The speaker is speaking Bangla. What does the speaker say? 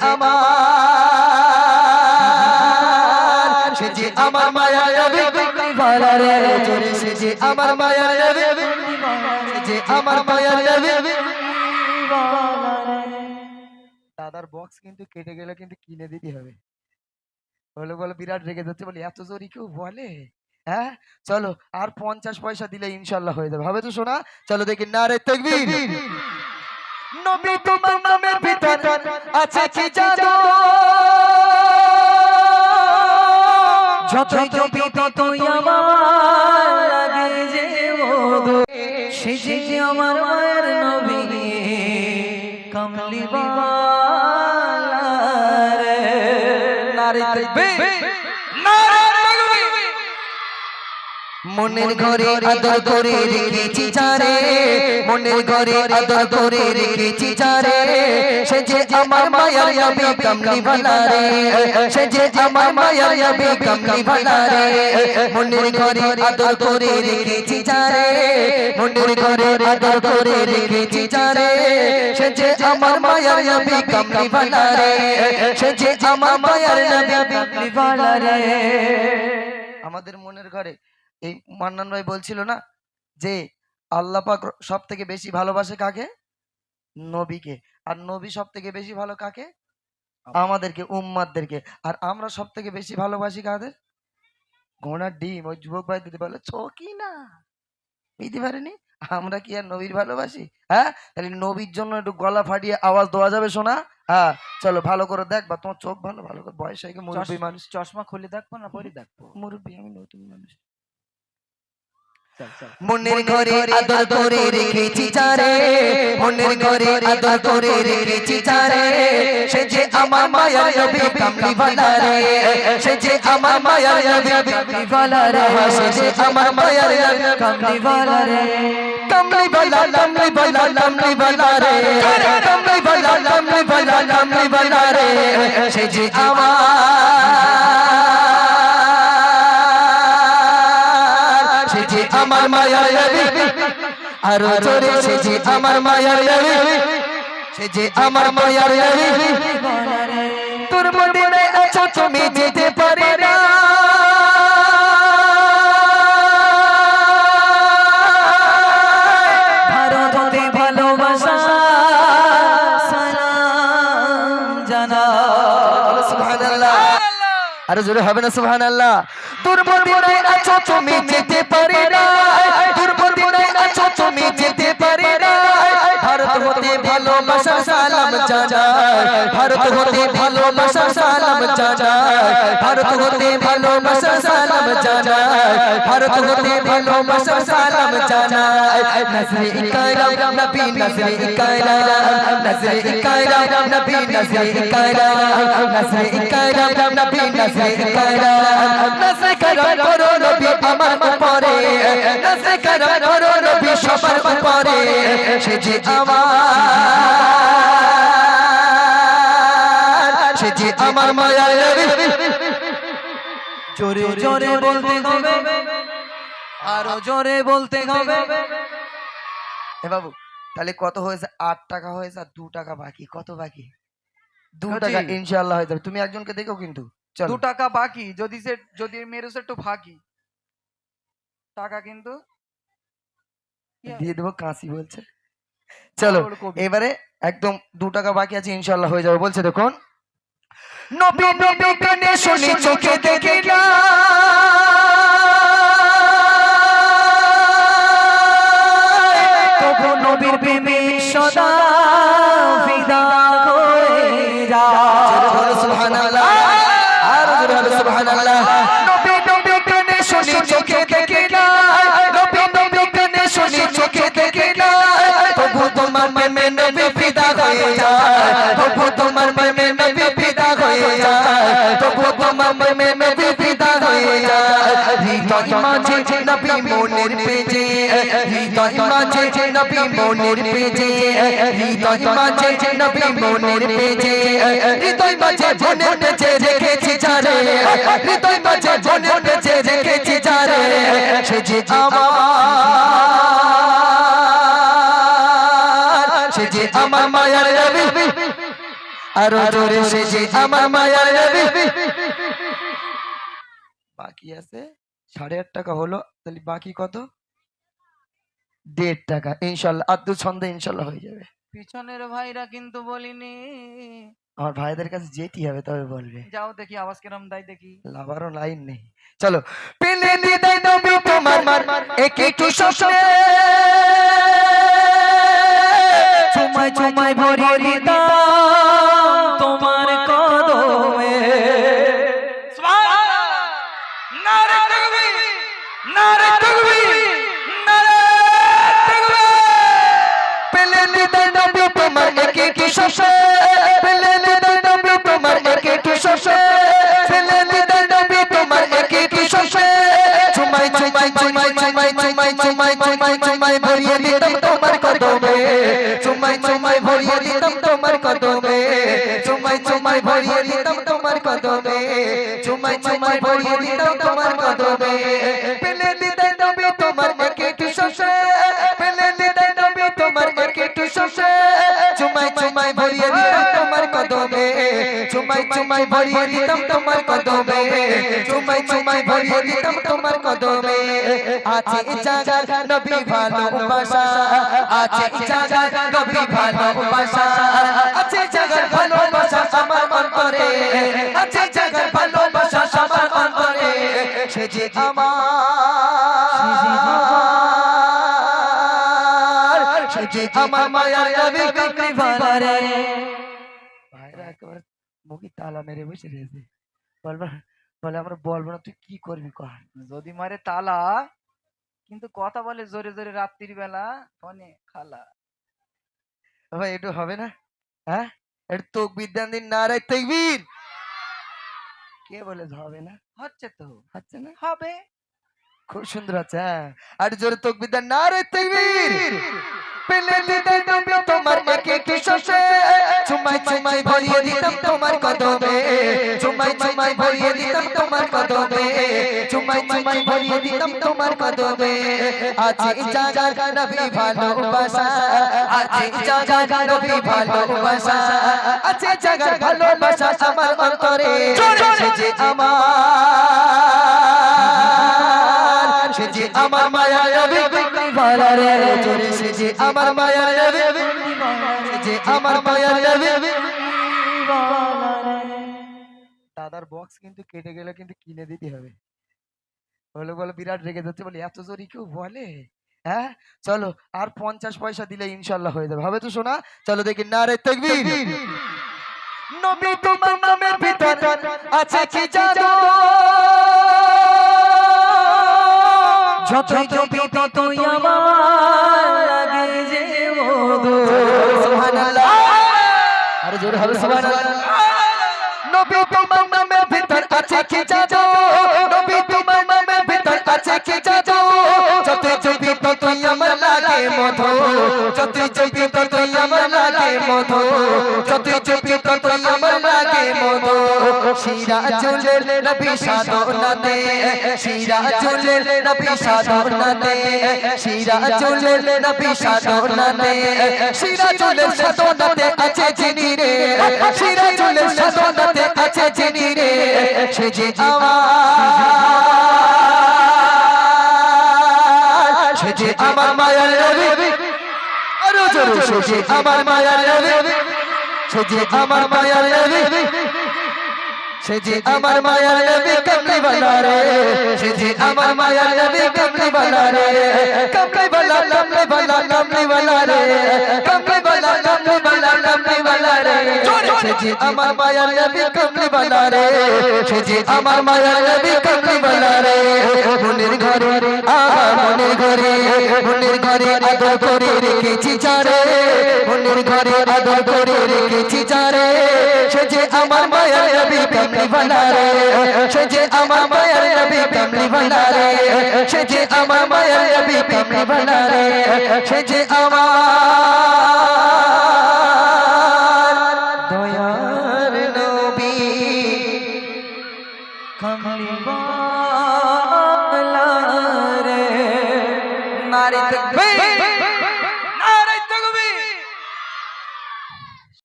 আমার, সে যে আমার মায়া জোরে সে যে আমার মায়া সে যে আমার মায়া নবী দাদার বক্স কিন্তু কেটে গেলে কিন্তু কিনে দিতে হবে। বলে বলে, বিরাট রেগে যাচ্ছে, বলে, এত জোরি কেউ বলে? হ্যাঁ? চলো, আর পঞ্চাশ পয়সা দিলে ইনশাল্লাহ হয়ে যাবে। হবে তো শোনা চলো দেখি, না রে তকবীর। নবী তোমার নামের ভিতর আছে কি জাদু? যতই জপি ততই আমার লাগে যে মধু সে যে আমার মায়ের নবী কমলি বালা রে নারে তকবীর নারে তকবীর মনের ঘরে আদর করে রেখেছি চারে। মনের ঘরে আদর করে রেখেছি চারে। সে যে আমার মায়ার নবী কমলি ভালা রে। সে যে আমার মায়ার নবী কমলি ভালা রে। মনের ঘরে আদর করে রেখেছি চারে। মনের ঘরে আদর করে রেখেছি চারে। সে যে আমার মায়ার নবী কমলি ভালা রে। সে যে আমার মায়ার নবী কমলি ভালা রে। আমাদের মনের ঘরে এই মান্নান ভাই বলছিল না যে আল্লাহ পাক সব থেকে বেশি ভালোবাসে কাকে? নবীকে। আর নবী সব থেকে বেশি ভালো কাকে? আমাদেরকে উম্মাদদেরকে। আর আমরা সব থেকে বেশি ভালোবাসি কাদের? ঘোড়ার ডিম। ওই যুবক ভাই দিতে বলে চকি না? বুঝতে পারেনি? আমরা কি আর নবীর ভালোবাসি? হ্যাঁ? তাহলে নবীর জন্য একটু গলা ফাটিয়ে আওয়াজ দেওয়া যাবে শোনা হ্যাঁ চলো ভালো করে দেখবা তোমার চোখ ভালো ভালো করে বয়স হয়ে মুরব্বী মানুষ। চশমা খুলে দেখব না পরে দেখব? মুরব্বী আমি নতুন মানুষ। মনের ঘরে আদর করে রেখেছি চারে। মনের ঘরে আদর করে রেখেছি চারে। সে যে আমার মায়ার নবী কামলি ভালা রে সে যে আমার মায়ার নবী কামলি ভালা রে সে যে আমার মায়ার নবী কমলি বালা রে কামলি ভালা কামলি ভালা কামলি ভালা রে। কামলি ভালা কামলি ভালা কামলি ভালা রে। সে যে আমার আর জোরে সে যে আমার মায়ার নবী সে যে আমার মায়ার নবী তোর মদিনায় আছো তুমি যেতে পারে না। আরে জোরে হবে না সুবহানাল্লাহ। তোর মদিনায় আছো তুমি যেতে পারে না। তোর আছো তুমি যেতে জানাই ভারত হতে ভালোবাসা সালাম জানাই ভারত হতে ভালোবাসা সালাম জানাই ভারত হতে ভালোবাসা সালাম জানাই নজরে ইকারাম নবী নজরে ইকারাম নজরে ইকারাম নবী নজরে ইকারাম নজরে ইকারাম নবী নজরে ইকারাম নজরে করম করো নবী আমার উপরে, নজরে করম সে যে আমার জোরে জোরে বলতে হবে আরও জোরে বলতে হবে এ বাবু তাহলে কত হয়েছে? আট টাকা হয়েছে আর দু টাকা বাকি। কত বাকি? দু টাকা ইনশাআল্লাহ হয়ে যাবে। তুমি একজনকে দেখো কিন্তু। দু টাকা বাকি যদি সে যদি মেরু একটু ফাঁকি। টাকা কিন্তু দিয়ে দেবো কাশি বলছে। চলো এবারে একদম দু টাকা বাকি আছে ইনশাল্লাহ হয়ে যাবে। বলছে দেখুন। নবী নবী কানে শুনি চোখে দেখে নবী মনের পেজে, হৃদয় মাঝে, নবী মনের পেজে, হৃদয় মাঝে রেখেছি যারে, হৃদয় মাঝে রেখেছি যারে সে যে আমার সে যে আমার মায়ার আরও জোরে সেজে আমার মায়ার নবী। বাকি আছে? সাড়ে আট টাকা হলো, তাহলে বাকি কত? দেড় টাকা। ইনশাল্লাহ আব্দুল ছন্দে ইনশাল্লাহ হয়ে যাবে। পিছনের ভাইরা কিন্তু বলিনি। আমার ভাইদের কাছে যেতেই হবে তবে বলবে। যাও দেখি আওয়াজ কিরম দেয় দেখি। লাভারও লাইন নেই। চলো পেলে দিদাই নবী তোমার মার এক একটু স্বপ্নে। চুমাই চুমাই ভরিয়ে দিতাম তোমার কদমে। তাকবীর নারে তাকবীর নারে স্বপ্নে পেলে দিদাই নবী তোমার এক একটু স্বপ্নে পেলে দিদাই নবী তোমার এক একটু স্বপ্নে চুমাই চুমাই চুমাই চুমাই চুমাই চুমাই চুমাই চুমাই ভরিয়ে দিতাম তোমার কদমে। চুমাই চুমাই ভরিয়ে দিতাম তোমার কদমে। চুমাই চুমাই ভরিয়ে দিতাম তোমার চুমাই চুমাই ভরিয়ে দিতাম তোমার কদমে। চুমাই চুমাই ভরিয়ে দিতাম তোমার কদমে। আছে জাগার নবী ভালোবাসা আছে জাগার নবী ভালোবাসা আছে জাগার ভালোবাসা আমার অন্তরে। আছে জাগার ভালোবাসা আমার অন্তরে। সে যে আমার, সে যে আমার মায়ার নবী তালা মেরে বসে রয়েছে। বলবা বলে আমরা বলব না তুই কি করবি কর। যদি মারে তালা কিন্তু কথা বলে জোরে জোরে রাত্রির বেলা ফোনে খালা। ভাই একটু হবে না? হ্যাঁ? একটু তোক বিদ্যান দিন না রায় তেকবীর। কে বলে হবে না? হচ্ছে তো। হচ্ছে না? হবে। খুব সুন্দর আছে হ্যাঁ। আর জোরে তোক বিদ্যান না রায় তেকবীর। পেলে দিদাই নবী তোমার এক একটি শ্বাসে চুমাই চুমাই ভরিয়ে দিতাম তোমার কদমে। চুমাই চুমাই ভরিয়ে দিতাম তোমার কদমে। চুমাই চুমাই ভরিয়ে দিতাম তোমার কদমে। আছে জাগার নবী ভালোবাসা। আছে জাগার নবী ভালোবাসা। আছে জাগার ভালোবাসা আমার অন্তরে। যে আমার। আমার মায়া নবী জোরে সে যে আমার মায়া নবী সে যে আমার মায়া নবী দাদার বক্স কিন্তু কেটে গেলে কিন্তু কিনে দিতে হবে। বলে বলে বিরাট রেগে যাচ্ছে বলে এত জোরি কেউ বলে? হ্যাঁ? চলো আর পঞ্চাশ পয়সা দিলে ইনশাল্লাহ হয়ে যাবে। হবে তো শোনা চলো দেখি না রে তকবীর। নবী তোমার নামের ভিতর আছে কি জাদু? যতই জপি ততই আমার লাগে যে মধু। সুবহানাল্লাহ। আরে জোরে হবে সুবহানাল্লাহ। নবী তোমার নামের ভিতর আছে কি জাদু? নবী তোমার নামের ভিতর আছে কি জাদু? যতই জপি ততই আমার লাগে মধু। যতই জপি ততই আমার লাগে মধু। যতই জপি ততই আমার লাগে মধু। সিরাজুল নবী সাধনাতে সিরাজুল নবী সাধনাতে সিরাজুল নবী সাধনাতে সিরাজুল সাধনাতে আছে যিনি রে সিরাজুল সাধনাতে আছে যিনি রে, সে যে আমার, সে যে আমার মায়ার রবি আরও জোরে সে যে আমার মায়ার রবি সে যে আমার মায়ার রবি সে যে আমার মায়ার নবী কমলি বালা রে। সে যে আমার মায়ার নবী কমলি বালা রে। কমলি বালা কমলি বালা কমলি বালা রে। কমলি বালা কমলি কমলিওয়ালা রে সেজি আমার মায়ার নবী কমলিওয়ালা রে সেজি আমার মায়ার নবী কমলিওয়ালা রে মনের ঘরে আহা মনের ঘরে মনের ঘরে আদর করে রেখেছি চারে মনের ঘরে আদর করে রেখেছি চারে সেজে আমার মায়ার নবী কমলিওয়ালা রে সেজে আমার মায়ার নবী কমলিওয়ালা রে সেজে আমার মায়ার নবী কমলিওয়ালা রে সেজে আমার